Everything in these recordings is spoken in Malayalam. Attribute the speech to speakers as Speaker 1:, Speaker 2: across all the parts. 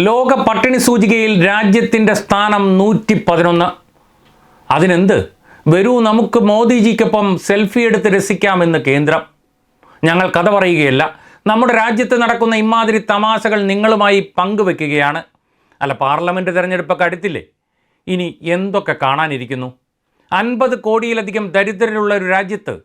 Speaker 1: ലോക പട്ടിണി സൂചികയിൽ രാജ്യത്തിന്റെ സ്ഥാനം നൂറ്റി പതിനൊന്ന് അതിനെന്ത്? വരൂ നമുക്ക് മോദിജിക്കൊപ്പം സെൽഫി എടുത്ത് രസിക്കാമെന്ന് കേന്ദ്രം. ഞങ്ങൾ കഥ പറയുകയല്ല. നമ്മുടെ രാജ്യത്ത് നടക്കുന്ന ഇമാതിരി തമാശകൾ നിങ്ങളുമായി പങ്കുവെക്കുകയാണ്. അല്ല പാർലമെന്റ് തിരഞ്ഞെടുപ്പൊക്കെ അടുത്തില്ലേ? ഇനി എന്തൊക്കെ കാണാനിരിക്കുന്നു? അൻപത് കോടിയിലധികം ദരിദ്രരുള്ള ഒരു രാജ്യത്ത്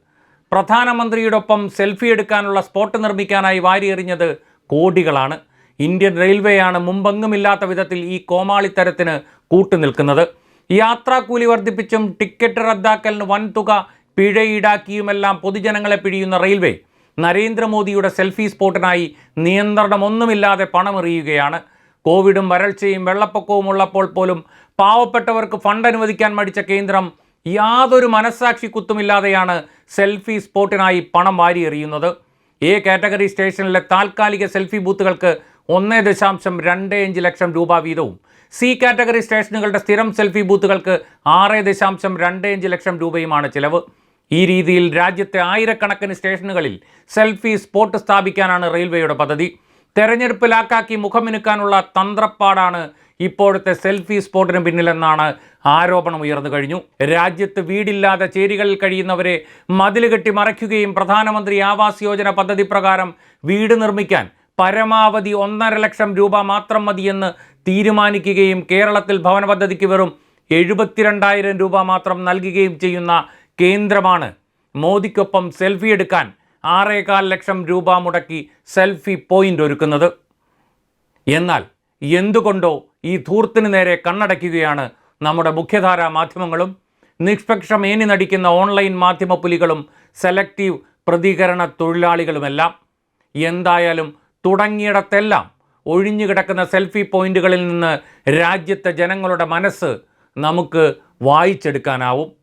Speaker 1: പ്രധാനമന്ത്രിയോടൊപ്പം സെൽഫി എടുക്കാനുള്ള സ്പോട്ട് നിർമ്മിക്കാനായി വാരിയെറിഞ്ഞത് കോടികളാണ്. ഇന്ത്യൻ റെയിൽവേയാണ് മുമ്പെങ്ങുമില്ലാത്ത വിധത്തിൽ ഈ കോമാളിത്തരത്തിന് കൂട്ടുനിൽക്കുന്നത്. യാത്രാക്കൂലി വർദ്ധിപ്പിച്ചും ടിക്കറ്റ് റദ്ദാക്കലിന് വൻതുക പിഴ ഈടാക്കിയുമെല്ലാം പൊതുജനങ്ങളെ പിഴിയുന്ന റെയിൽവേ. നരേന്ദ്രമോദിയുടെ സെൽഫി സ്പോട്ടിനായി നിയന്ത്രണമൊന്നുമില്ലാതെ പണമെറിയുകയാണ്. കോവിഡും വരൾച്ചയും വെള്ളപ്പൊക്കവും ഉള്ളപ്പോൾ പോലും പാവപ്പെട്ടവർക്ക് ഫണ്ട് അനുവദിക്കാൻ മടിച്ച കേന്ദ്രം യാതൊരു മനസ്സാക്ഷി കുത്തുമില്ലാതെയാണ് സെൽഫി സ്പോട്ടിനായി പണം വാരിയെറിയുന്നത്. എ കാറ്റഗറി സ്റ്റേഷനിലെ താൽക്കാലിക സെൽഫി ബൂത്തുകൾക്ക് ഒന്ന് ദശാംശം രണ്ട് അഞ്ച് ലക്ഷം രൂപ വീതവും. സി കാറ്റഗറി സ്റ്റേഷനുകളുടെ സ്ഥിരം സെൽഫി ബൂത്തുകൾക്ക് ആറ് ദശാംശം രണ്ട് അഞ്ച് ലക്ഷം രൂപയുമാണ് ചിലവ്. ഈ രീതിയിൽ രാജ്യത്തെ ആയിരക്കണക്കിന് സ്റ്റേഷനുകളിൽ സെൽഫി സ്പോട്ട് സ്ഥാപിക്കാനാണ് റെയിൽവേയുടെ പദ്ധതി. തെരഞ്ഞെടുപ്പ് ലാക്കാക്കി മുഖമിനുക്കാനുള്ള തന്ത്രപ്പാടാണ് ഇപ്പോഴത്തെ സെൽഫി സ്പോട്ടിന് പിന്നിലെന്നാണ് ആരോപണം ഉയർന്നു കഴിഞ്ഞു. രാജ്യത്ത് വീടില്ലാതെ ചേരികളിൽ കഴിയുന്നവരെ മതിൽ കെട്ടി മറയ്ക്കുകയും പ്രധാനമന്ത്രി ആവാസ് യോജന പദ്ധതി പ്രകാരം വീട് നിർമ്മിക്കാൻ പരമാവധി ഒന്നര ലക്ഷം രൂപ മാത്രം മതിയെന്ന് തീരുമാനിക്കുകയും കേരളത്തിൽ ഭവന പദ്ധതിക്ക് വെറും എഴുപത്തിരണ്ടായിരം രൂപ മാത്രം നൽകുകയും ചെയ്യുന്ന കേന്ദ്രമാണ്. മോദിക്കൊപ്പം സെൽഫി എടുക്കാൻ ആറേകാൽ ലക്ഷം രൂപ മുടക്കി സെൽഫി പോയിന്റ് ഒരുക്കുന്നത്. എന്നാൽ എന്തുകൊണ്ടോ ഈ ധൂർത്തിന് നേരെ കണ്ണടയ്ക്കുകയാണ് നമ്മുടെ മുഖ്യധാരാ മാധ്യമങ്ങളും. നിഷ്പക്ഷമേനി നടിക്കുന്ന ഓൺലൈൻ മാധ്യമ പുലികളും സെലക്റ്റീവ് പ്രതികരണ തൊഴിലാളികളുമെല്ലാം. എന്തായാലും തുടങ്ങിയിടത്തെല്ലാം ഒഴിഞ്ഞുകിടക്കുന്ന സെൽഫി പോയിന്റുകളിൽ നിന്ന് രാജ്യത്തെ ജനങ്ങളുടെ മനസ്സ് നമുക്ക് വായിച്ചെടുക്കാനാവും.